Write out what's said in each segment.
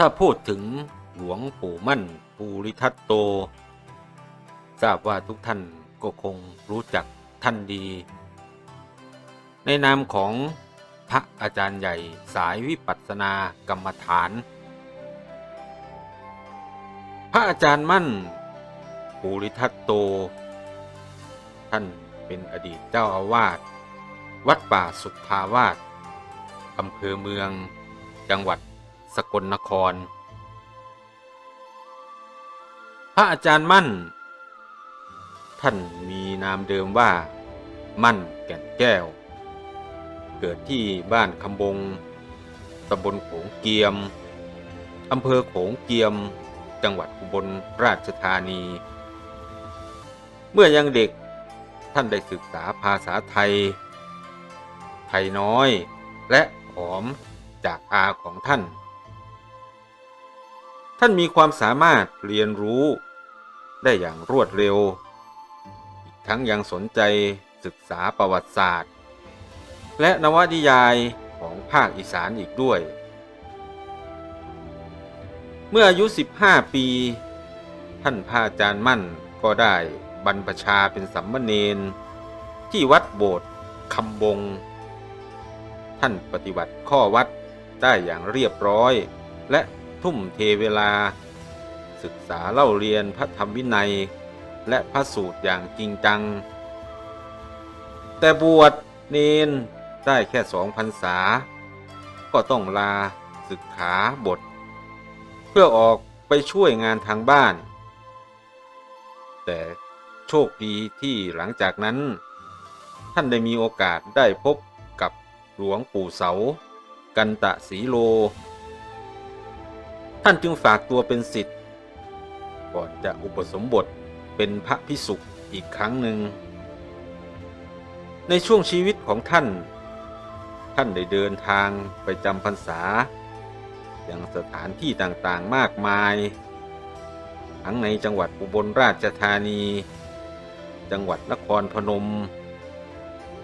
ถ้าพูดถึงหลวงปู่มั่นภูริทัตโต ทราบว่าทุกท่านก็คงรู้จักท่านดี ในนามของพระอาจารย์ใหญ่สายวิปัสสนากรรมฐาน พระอาจารย์มั่นภูริทัตโต ท่านเป็นอดีตเจ้าอาวาสวัดป่าสุทธาวาสอำเภอเมือง จังหวัด สกลนคร พระอาจารย์มั่น ท่านมีนามเดิมว่า มั่นแก่นแก้ว เกิดที่บ้านคำบงตำบลโขงเกียมอำเภอโขงเกียม จังหวัดอุบลราชธานี เมื่อยังเด็กท่านได้ศึกษาภาษาไทย ไทยน้อยและขอมจากอาของท่าน ท่านมีความสามารถเรียนรู้ ได้อย่างรวดเร็ว อีกทั้งยังสนใจศึกษาประวัติศาสตร์ และนวนิยายของภาคอีสานอีกด้วย เมื่ออายุ 15 ปี ท่านพระอาจารย์มั่นก็ได้บรรพชาเป็นสัมมเนนที่วัดโบสถ์คำบง ท่านปฏิบัติข้อวัดได้อย่างเรียบร้อยและ ทุ่มเทเวลา ศึกษาเล่าเรียนพระธรรมวินัย และพระสูตรอย่างจริงจัง แต่บวชเนนได้แค่สองพรรษา ก็ต้องลาศึกขาบท เพื่อออกไปช่วยงานทางบ้าน แต่โชคดีที่หลังจากนั้น ท่านได้มีโอกาสได้พบกับหลวงปู่เสา กันตะสีโล ท่านจึงฝากตัวเป็นสิทธิ์ ก่อนจะอุปสมบทเป็นพระพิสุอีกครั้งหนึ่ง ในช่วงชีวิตของท่าน ท่านได้เดินทางไปจำพรรษายังสถานที่ต่างๆมากมาย ทั้งในจังหวัดอุบลราชธานี จังหวัดนครพนม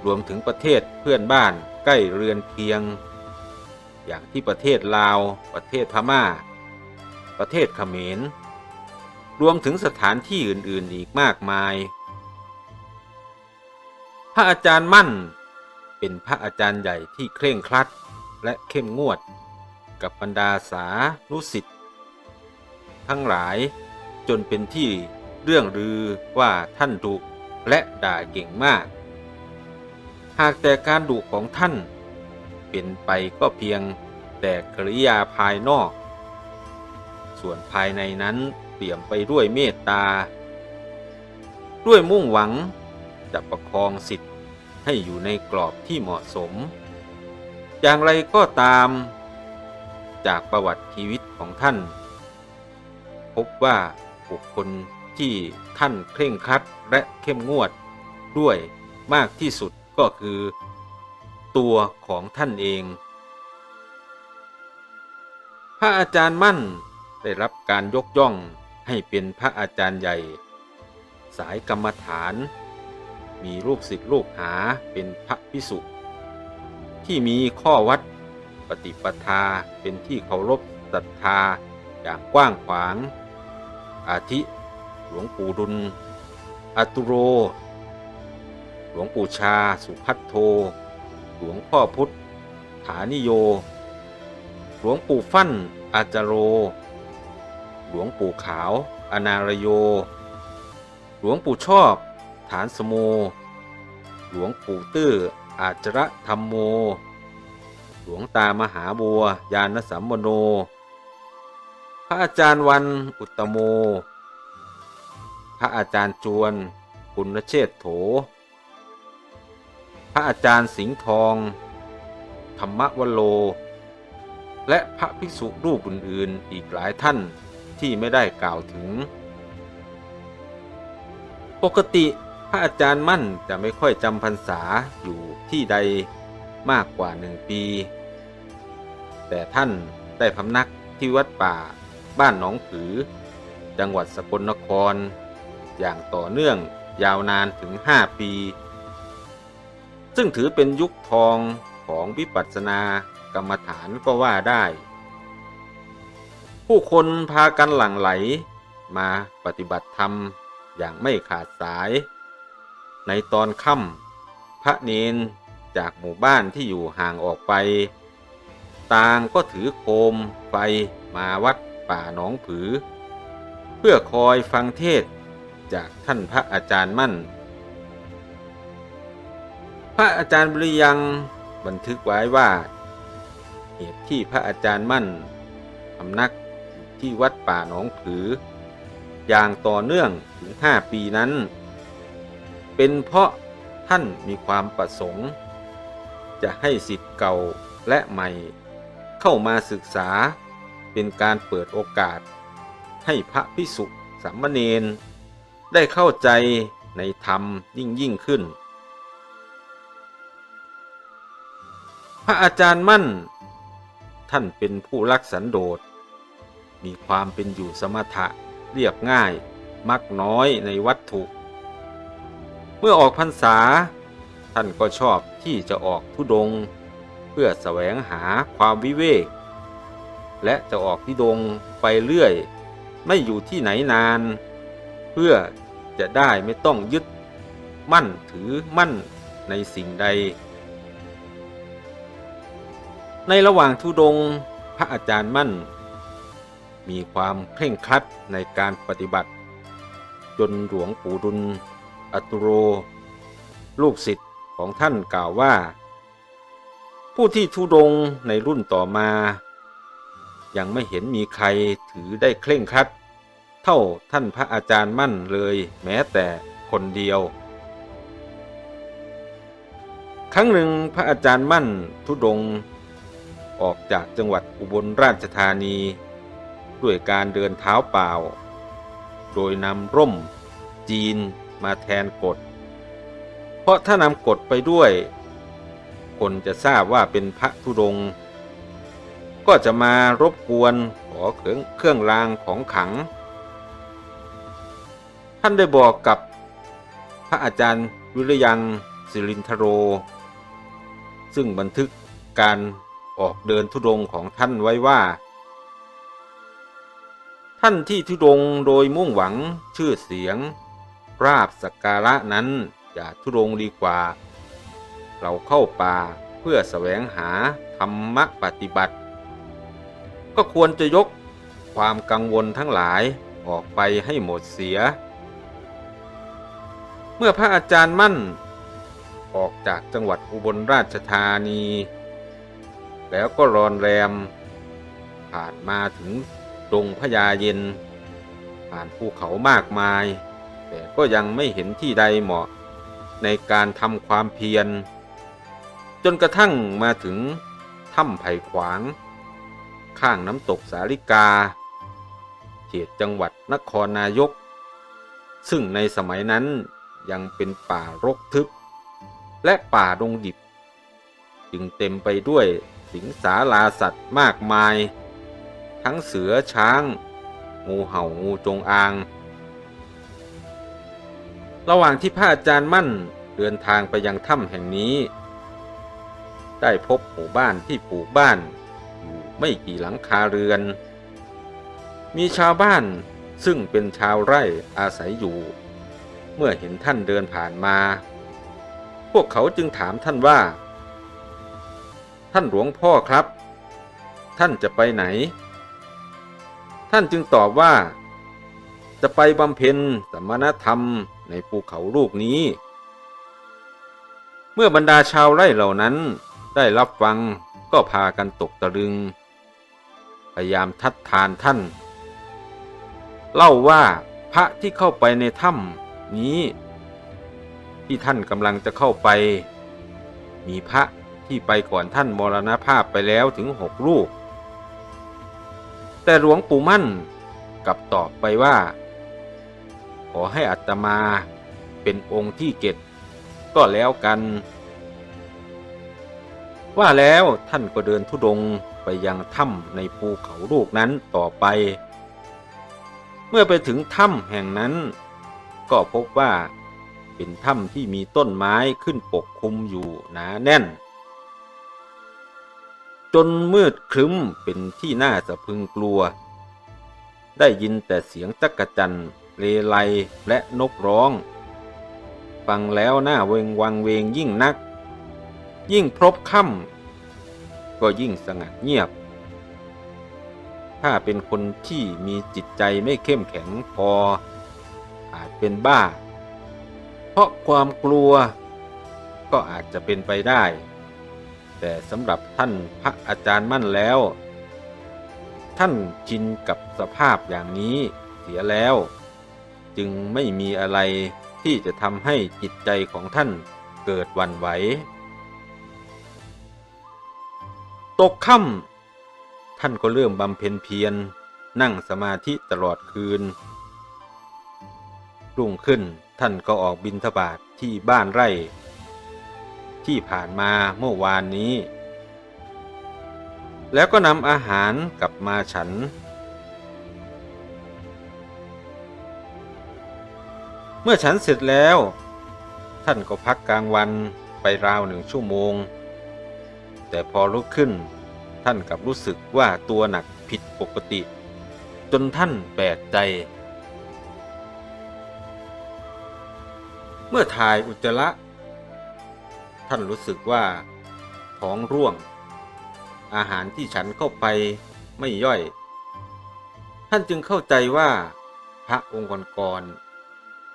รวมถึงประเทศเพื่อนบ้านใกล้เรือนเคียง อย่างที่ประเทศลาว ประเทศพม่า ประเทศเขมร รวมถึงสถานที่อื่นๆอีกมากมาย พระอาจารย์มั่นเป็นพระอาจารย์ใหญ่ที่เคร่งครัดและเข้มงวด กับบรรดาสานุสิทธิ์ทั้งหลายจนเป็นที่เรื่องลือว่าท่านดุและด่าเก่งมาก หากแต่การดุของท่าน เป็นไปก็เพียงแต่กริยาภายนอก ส่วนภายในนั้นเปี่ยมไปด้วยเมตตา ด้วยมุ่งหวังจะประคองสิทธิ์ให้อยู่ในกรอบที่เหมาะสม อย่างไรก็ตาม จากประวัติชีวิตของท่าน พบว่าบุคคลที่ท่านเคร่งครัดและเข้มงวดด้วยมากที่สุดก็คือ ตัวของท่านเอง พระอาจารย์มั่น ได้รับการยกย่องให้เป็นพระอาจารย์ใหญ่ สายกรรมฐาน มีรูปศิษย์ลูกหาเป็นพระพิสุที่มีข้อวัดปฏิปทาเป็นที่เคารพศรัทธาอย่างกว้างขวาง อาทิ หลวงปู่ดุลอาตุโร หลวงปู่ชา สุพัทโท หลวงพ่อพุทธฐานิโย หลวงปู่ฟั่นอาจาโร หลวงปู่ขาว อนารโย หลวงปู่ชอบ ฐานสโม หลวงปู่ตื้อ อาจระธรรมโม หลวงตามหาบัว ยานสัมมโน พระอาจารย์วันอุตโม พระอาจารย์จวนปุณเชษโถ พระอาจารย์สิงห์ทอง ธรรมวโล และพระภิกษุรูปอื่นๆ อีกหลายท่าน ที่ไม่ได้กล่าวถึง ปกติพระอาจารย์มั่นจะไม่ค่อยจำพรรษาอยู่ที่ใดมากกว่าหนึ่งปี แต่ท่านได้พำนักที่วัดป่าบ้านหนองผือ จังหวัดสกลนคร อย่างต่อเนื่องยาวนานถึง 5 ปี ซึ่งถือเป็นยุคทองของวิปัสสนากรรมฐานก็ว่าได้ ผู้คนพากันหลั่งไหล มาปฏิบัติธรรมอย่างไม่ขาดสาย ในตอนค่ำพระเนนจากหมู่บ้านที่อยู่ห่างออกไป ต่างก็ถือโคมไฟมาวัดป่าหนองผือ เพื่อคอยฟังเทศจากท่านพระอาจารย์มั่น พระอาจารย์บริยังบันทึกไว้ว่า เหตุที่พระอาจารย์มั่นพำนัก ที่วัดป่าหนองผือ อย่างต่อเนื่องถึงห้าปีนั้น เป็นเพราะท่านมีความประสงค์ จะให้สิทธิ์เก่าและใหม่เข้ามาศึกษาเป็นการเปิดโอกาส ให้พระพิสุสามเณรได้เข้าใจในธรรมยิ่งยิ่งขึ้น พระอาจารย์มั่น ท่านเป็นผู้รักสันโดษ มีความเป็นอยู่สมถะเรียบง่าย มักน้อยในวัตถุ เมื่อออกพรรษา ท่านก็ชอบที่จะออกทุดง เพื่อแสวงหาความวิเวก และจะออกทุดงไปเรื่อย ไม่อยู่ที่ไหนนาน เพื่อจะได้ไม่ต้องยึดมั่นถือมั่นในสิ่งใด ในระหว่างทุดงพระอาจารย์มั่น มีความเคร่งครัดในการปฏิบัติ จนหลวงปู่ดุลอตุโร ลูกศิษย์ของท่านกล่าวว่า ผู้ที่ทุดงในรุ่นต่อมา ยังไม่เห็นมีใครถือได้เคร่งครัด เท่าท่านพระอาจารย์มั่นเลยแม้แต่คนเดียว ครั้งหนึ่งพระอาจารย์มั่นทุดง ออกจากจังหวัดอุบลราชธานี ด้วยการเดินเท้าเปล่า โดยนำร่ม จีนมาแทนกฎ เพราะถ้านำกฎไปด้วย คนจะทราบว่าเป็นพระธุดง ก็จะมารบกวนขอเครื่องเครื่องรางของขัง ท่านได้บอกกับพระอาจารย์วิริยังสิรินทโร ซึ่งบันทึกการออกเดินธุดงของท่านไว้ว่า ท่านที่ธุดงโดยมุ่งหวังชื่อเสียง ราบสักการะนั้นอย่าธุดงดีกว่า เราเข้าป่าเพื่อแสวงหาธรรมะปฏิบัติ ก็ควรจะยกความกังวลทั้งหลายออกไปให้หมดเสีย เมื่อพระอาจารย์มั่น ออกจากจังหวัดอุบลราชธานี แล้วก็รอนแรมผ่านมาถึง ดงพญาเย็น ผ่านภูเขามากมาย แต่ก็ยังไม่เห็นที่ใดเหมาะในการทำความเพียร จนกระทั่งมาถึงถ้ำไผ่ขวาง ข้างน้ำตกสาลิกา เขตจังหวัดนครนายก ซึ่งในสมัยนั้นยังเป็นป่ารกทึบ และป่าดงดิบ จึงเต็มไปด้วยสิงสาราสัตว์มากมาย ทั้งเสือช้าง งูเห่างูจงอาง ระหว่างที่พระอาจารย์มั่นเดินทางไปยังถ้ำแห่งนี้ ได้พบหมู่บ้านที่ปลูกบ้านอยู่ไม่กี่หลังคาเรือน มีชาวบ้านซึ่งเป็นชาวไร่อาศัยอยู่ เมื่อเห็นท่านเดินผ่านมา พวกเขาจึงถามท่านว่า ท่านหลวงพ่อครับ ท่านจะไปไหน ท่านจึงตอบว่า จะไปบำเพ็ญสมณธรรมในภูเขาลูกนี้ เมื่อบรรดาชาวไร่เหล่านั้นได้รับฟังก็พากันตกตะลึง พยายามทัดทานท่าน เล่าว่าพระที่เข้าไปในถ้ำนี้ ที่ท่านกำลังจะเข้าไป มีพระที่ไปก่อนท่านมรณภาพไปแล้วถึงหกรูป แต่หลวงปู่มั่นกลับตอบไปว่า ขอให้อัตมาเป็นองค์ที่เกตก็แล้วกัน ว่าแล้วท่านก็เดินทุดงค์ไปยังถ้ำในภูเขาลูกนั้นต่อไป เมื่อไปถึงถ้ำแห่งนั้น ก็พบว่าเป็นถ้ำที่มีต้นไม้ขึ้นปกคลุมอยู่หนาแน่น จนมืดครึ้มเป็นที่น่าสะพึงกลัว ได้ยินแต่เสียงจักกะจันเลไลและนกร้อง ฟังแล้วหน้าเวงวังเวงยิ่งนัก ยิ่งพบค่ำก็ยิ่งสงัดเงียบ ถ้าเป็นคนที่มีจิตใจไม่เข้มแข็งพอ อาจเป็นบ้า เพราะความกลัวก็อาจจะเป็นไปได้ แต่สำหรับท่านพระอาจารย์มั่นแล้ว ท่านชินกับสภาพอย่างนี้เสียแล้ว จึงไม่มีอะไรที่จะทำให้จิตใจของท่านเกิดวันไหว ตกค่ำท่านก็เริ่มบำเพ็ญเพียรนั่งสมาธิตลอดคืน รุ่งขึ้นท่านก็ออกบินทบาทที่บ้านไร่ ที่ผ่านมาเมื่อวานนี้ แล้วก็นำอาหารกลับมาฉัน เมื่อฉันเสร็จแล้ว ท่านก็พักกลางวันไปราวหนึ่งชั่วโมง แต่พอลุกขึ้น ท่านกลับรู้สึกว่าตัวหนักผิดปกติ จนท่านแปลกใจเมื่อถ่ายอุจจาระ ท่านรู้สึกว่าท้องร่วง อาหารที่ฉันเข้าไปไม่ย่อย ท่านจึงเข้าใจว่า พระองค์ก่อน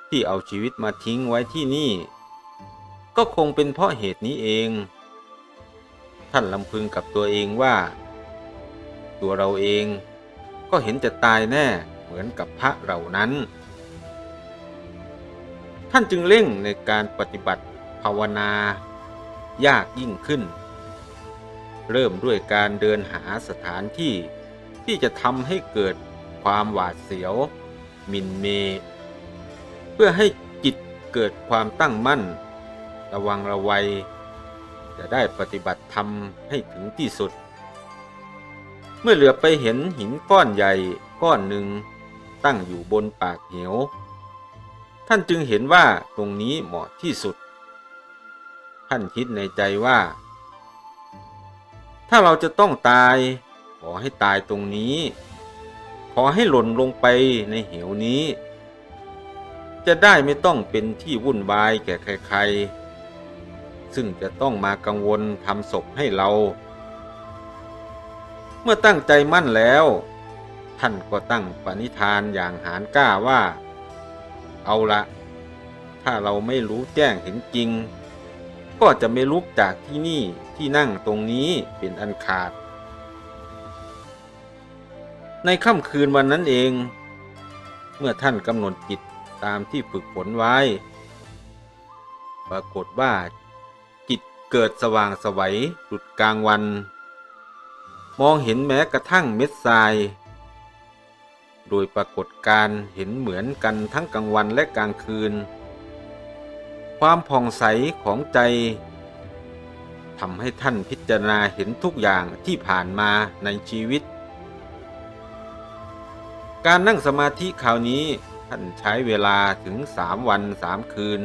ที่เอาชีวิตมาทิ้งไว้ที่นี่ ก็คงเป็นเพราะเหตุนี้เอง ท่านลำพึงกับตัวเองว่า ตัวเราเองก็เห็นจะตายแน่เหมือนกับพระเหล่านั้น ท่านจึงเร่งในการปฏิบัติภาวนา ยากยิ่งขึ้น เริ่มด้วยการเดินหาสถานที่ที่จะทำให้เกิดความหวาดเสียว มินเม เพื่อให้จิตเกิดความตั้งมั่น ระวังระวัย จะได้ปฏิบัติธรรมให้ถึงที่สุด เมื่อเหลือไปเห็นหินก้อนใหญ่ก้อนหนึ่งตั้งอยู่บนปากเหว ท่านจึงเห็นว่าตรงนี้เหมาะที่สุด ท่านคิดในใจว่า ถ้าเราจะต้องตาย ขอให้ตายตรงนี้ ขอให้หล่นลงไปในเหวนี้ จะได้ไม่ต้องเป็นที่วุ่นวายแก่ใครๆ ซึ่งจะต้องมากังวลทำศพให้เรา เมื่อตั้งใจมั่นแล้ว ท่านก็ตั้งปณิธานอย่างหานกล้าว่า เอาละถ้าเราไม่รู้แจ้งเห็นจริง ก็จะไม่ลุกจากที่นี่ที่นั่งตรงนี้เป็นอันขาด ในค่ำคืนวันนั้นเอง เมื่อท่านกำหนดจิตตามที่ฝึกฝนไว้ ปรากฏว่า จิตเกิดสว่างสวัยหลุดกลางวัน มองเห็นแม้กระทั่งเม็ดทราย โดยปรากฏการเห็นเหมือนกันทั้งกลางวันและกลางคืน ความผ่องใสของใจทำให้ท่านพิจารณาเห็นทุกอย่างที่ผ่านมาในชีวิต การนั่งสมาธิคราวนี้ท่านใช้เวลาถึงสามวันสามคืน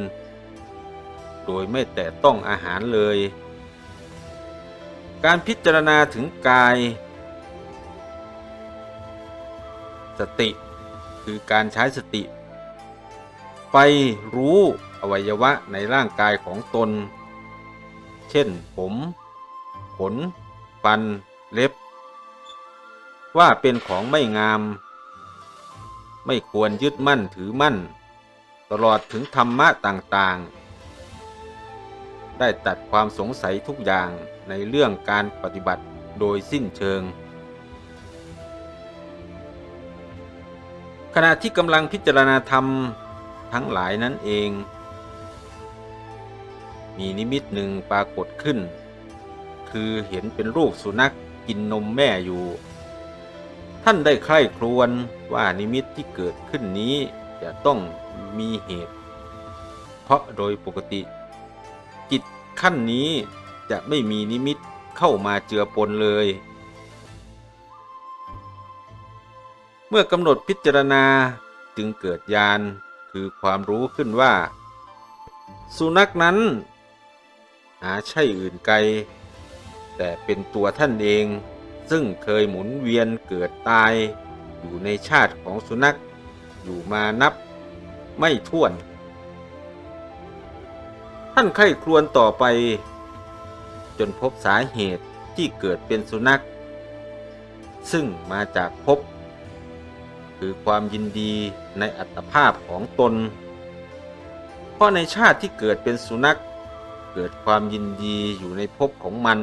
โดยไม่แตะต้องอาหารเลย การพิจารณาถึงกาย สติคือการใช้สติ ไปรู้ อวัยวะในร่างกายของตน เช่น ผม ขน ฟัน เล็บ ว่าเป็นของไม่งาม ไม่ควรยึดมั่นถือมั่น ตลอดถึงธรรมะต่างๆ ได้ตัดความสงสัยทุกอย่างในเรื่องการปฏิบัติโดยสิ้นเชิงขณะที่กำลังพิจารณาธรรมทั้งหลายนั้นเอง มีนิมิตหนึ่งปรากฏขึ้น คือเห็นเป็นรูปสุนัขกินนมแม่อยู่ ท่านได้ใคร่ครวญว่านิมิตที่เกิดขึ้นนี้จะต้องมีเหตุ เพราะโดยปกติ จิตขั้นนี้จะไม่มีนิมิตเข้ามาเจือปนเลย เมื่อกำหนดพิจารณาจึงเกิดญาณคือความรู้ขึ้นว่า สุนัขนั้น หาใช่อื่นไกล แต่เป็นตัวท่านเอง ซึ่งเคยหมุนเวียนเกิดตาย อยู่ในชาติของสุนัข อยู่มานับไม่ถ้วน ท่านไข้ครวญต่อไป จนพบสาเหตุที่เกิดเป็นสุนัข ซึ่งมาจากภพคือความยินดีในอัตภาพของตน เพราะในชาติที่เกิดเป็นสุนัข เกิดความยินดีอยู่ในภพของมัน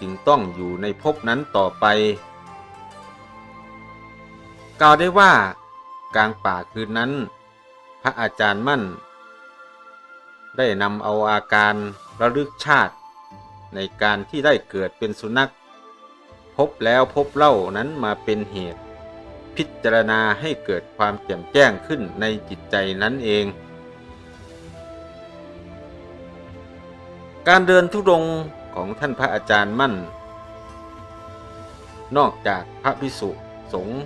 จึงต้องอยู่ในภพนั้นต่อไป กล่าวได้ว่ากลางป่าคืนนั้น พระอาจารย์มั่น ได้นำเอาอาการระลึกชาติ ในการที่ได้เกิดเป็นสุนัข พบแล้วพบเล่านั้นมาเป็นเหตุ พิจารณาให้เกิดความแจ่มแจ้งขึ้นในจิตใจนั้นเอง การเดินทุดงของท่านพระอาจารย์มั่น นอกจากพระพิสุสงฆ์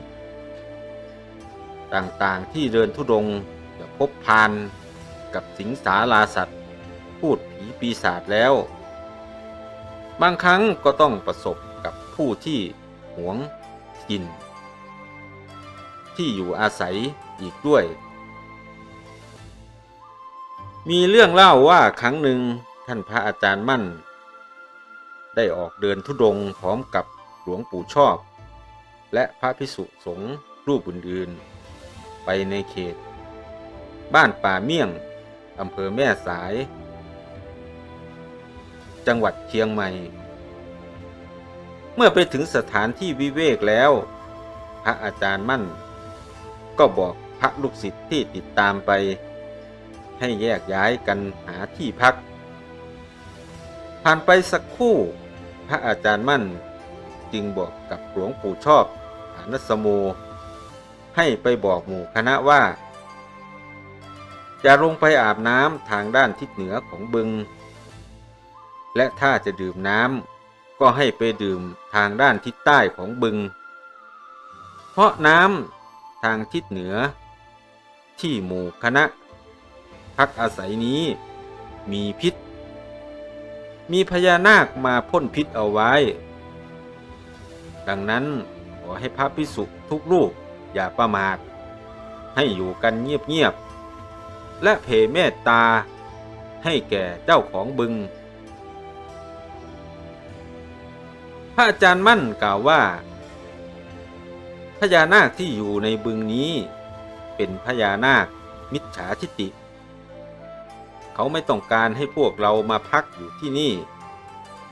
ต่างๆที่เดินทุดงจะพบพานกับสิงสาราสัตว์ พูดผีปีศาจแล้ว บางครั้งก็ต้องประสบกับผู้ที่หวงกิน ที่อยู่อาศัยอีกด้วย มีเรื่องเล่าว่าครั้งหนึ่ง ท่านพระอาจารย์มั่น ได้ออกเดินทุดงค์พร้อมกับหลวงปู่ชอบ และพระพิสุสงฆ์รูปอื่นๆ ไปในเขต บ้านป่าเมี่ยงอำเภอแม่สาย จังหวัดเชียงใหม่ เมื่อไปถึงสถานที่วิเวกแล้ว พระอาจารย์มั่น ก็บอกพระลูกศิษย์ที่ติดตามไป ให้แยกย้ายกันหาที่พัก ผ่านไปสักคู่ พระอาจารย์มั่นจึงบอกกับหลวงปู่ชอบฐานสโม ให้ไปบอกหมู่คณะว่า จะลงไปอาบน้ำทางด้านทิศเหนือของบึง และถ้าจะดื่มน้ำก็ให้ไปดื่มทางด้านทิศใต้ของบึง เพราะน้ำทางทิศเหนือ ที่หมู่คณะ พักอาศัยนี้มีพิษ มีพญานาคมาพ่นพิษเอาไว้ ดังนั้นขอให้พระพิสุทุกรูปอย่าประมาท ให้อยู่กันเงียบๆ และเผเมตตาให้แก่เจ้าของบึง พระอาจารย์มั่นกล่าวว่า พญานาคที่อยู่ในบึงนี้ เป็นพญานาคมิจฉาทิฏฐิ เขาไม่ต้องการให้พวกเรามาพักอยู่ที่นี่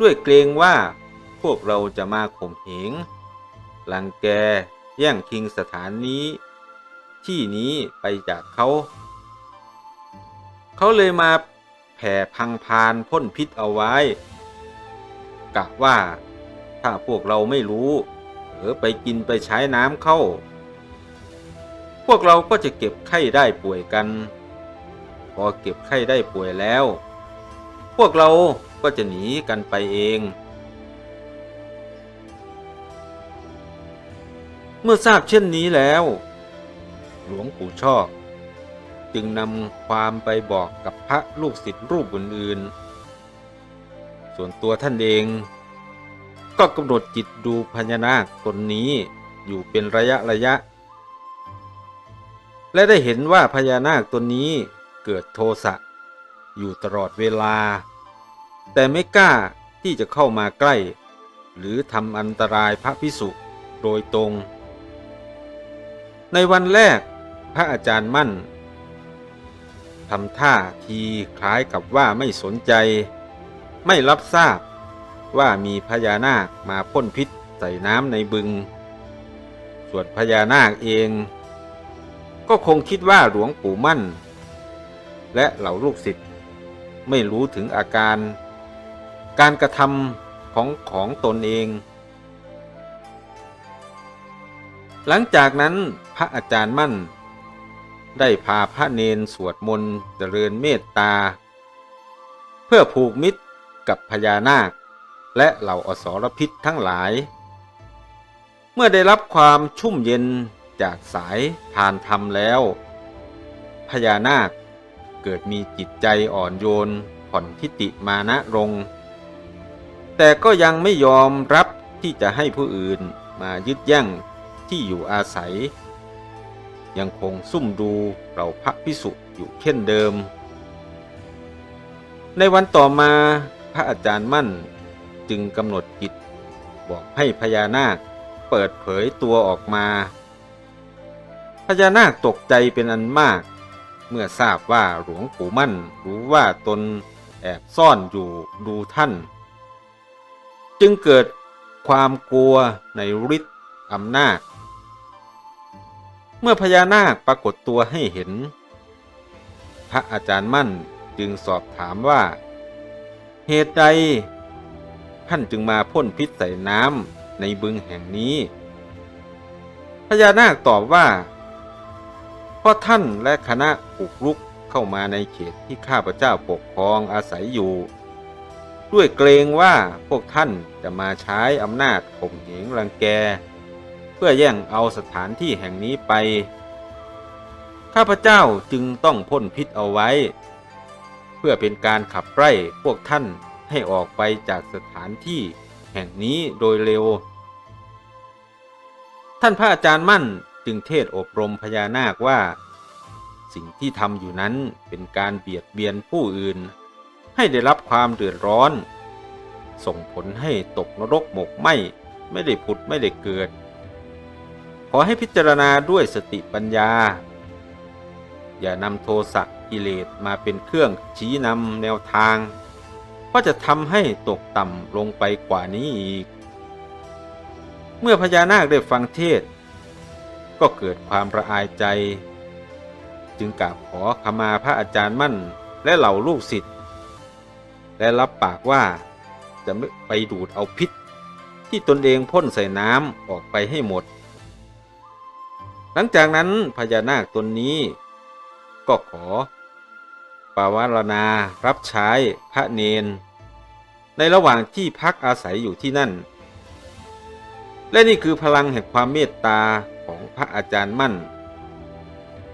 ด้วยเกรงว่าพวกเราจะมาข่มเหงลังแกแย่งคิงสถานนี้ ที่นี้ไปจากเขา เขาเลยมาแผ่พังพานพ่นพิษเอาไว้กะว่าถ้าพวกเราไม่รู้เออไปกินไปใช้น้ำเข้า พวกเราก็จะเก็บไข้ได้ป่วยกัน พอเก็บไข้ได้ป่วยแล้ว พวกเราก็จะหนีกันไปเอง เมื่อทราบเช่นนี้แล้ว หลวงปู่ชอบจึงนำความไปบอกกับพระลูกศิษย์รูปอื่นๆ ส่วนตัวท่านเอง ก็กำหนดจิตดูพญานาคตนนี้อยู่เป็นระยะระยะ และได้เห็นว่าพญานาคตนนี้ เกิดโทสะอยู่ตลอดเวลา แต่ไม่กล้าที่จะเข้ามาใกล้ หรือทำอันตรายพระพิสุโดยตรง ในวันแรกพระอาจารย์มั่นทำท่าทีคล้ายกับว่าไม่สนใจ ไม่รับทราบว่ามีพญานาคมาพ่นพิษใส่น้ำในบึง ส่วนพญานาคเอง ก็คงคิดว่าหลวงปู่มั่น และเหล่าลูกศิษย์ไม่รู้ถึงอาการ การกระทำของของตนเอง หลังจากนั้นพระอาจารย์มั่น ได้พาพระเนนสวดมนต์เจริญเมตตา เพื่อผูกมิตรกับพญานาค และเหล่าอสรพิษทั้งหลาย เมื่อได้รับความชุ่มเย็นจากสายทานธรรมแล้ว พญานาค เกิดมีจิตใจอ่อนโยนผ่อนทิฏฐิมานะลง แต่ก็ยังไม่ยอมรับที่จะให้ผู้อื่นมายึดแย่งที่อยู่อาศัย ยังคงซุ่มดูเราพระพิสุอยู่เช่นเดิม ในวันต่อมาพระอาจารย์มั่นจึงกำหนดกิจบอกให้พญานาคเปิดเผยตัวออกมา พญานาคตกใจเป็นอันมาก มื่อทราบว่าหลวงปู่มั่นรู้ว่าตนแอบซ่อนอยู่ดูท่าน จึงเกิดความกลัวในฤทธิ์อำนาจ เมื่อพญานาคปรากฏตัวให้เห็น พระอาจารย์มั่นจึงสอบถามว่า เหตุใดท่านจึงมาพ่นพิษใส่น้ำในบึงแห่งนี้ พญานาคตอบว่า ราะท่านและคณะปุกรุกเข้ามาในเขตที่ข้าพเจ้าปกครองอาศัยอยู่ ด้วยเกรงว่าพวกท่านจะมาใช้อำนาจข่มเหงรังแก เพื่อแย่งเอาสถานที่แห่งนี้ไป ข้าพเจ้าจึงต้องพ่นพิษเอาไว้ เพื่อเป็นการขับไล่พวกท่านให้ออกไปจากสถานที่แห่งนี้โดยเร็ว ท่านพระอาจารย์มั่น จึงเทศอบรมพญานาคว่า สิ่งที่ทำอยู่นั้นเป็นการเบียดเบียนผู้อื่น ให้ได้รับความเดือดร้อน ส่งผลให้ตกนรกหมกไหมไม่ได้ผุดไม่ได้เกิด ขอให้พิจารณาด้วยสติปัญญา อย่านำโทสะกิเลสมาเป็นเครื่องชี้นำแนวทางเพราะจะทำให้ตกต่ำลงไปกว่านี้อีก เมื่อพญานาคได้ฟังเทศ ก็เกิดความระอายใจ จึงกราบขอขมาพระอาจารย์มั่นและเหล่าลูกศิษย์และรับปากว่าจะไม่ไปดูดเอาพิษ ที่ตนเองพ่นใส่น้ำออกไปให้หมด หลังจากนั้นพญานาคตนนี้ ก็ขอปาวารณารับใช้พระเนน ในระหว่างที่พักอาศัยอยู่ที่นั่น และนี่คือพลังแห่งความเมตตา ของพระอาจารย์มั่น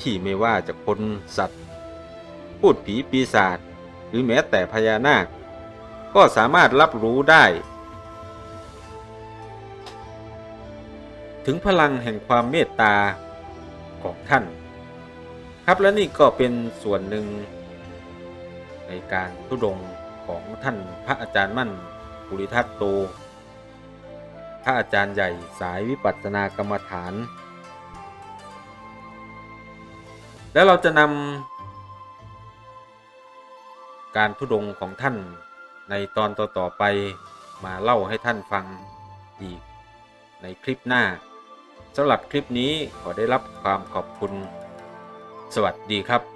ที่ไม่ว่าจะคนสัตว์ พูดผีปีศาจหรือแม้แต่พญานาค ก็สามารถรับรู้ได้ ถึงพลังแห่งความเมตตาของท่าน ครับและนี่ก็เป็นส่วนหนึ่ง ในการทุดงของท่านพระอาจารย์มั่นปุริทัตโตพระอาจารย์ใหญ่สายวิปัสสนากรรมฐาน แล้วเราจะนำการทุดงของท่านในตอนต่อ ๆ ไปมาเล่าให้ท่านฟังอีกในคลิปหน้าสำหรับคลิปนี้ขอได้รับความขอบคุณ สวัสดีครับ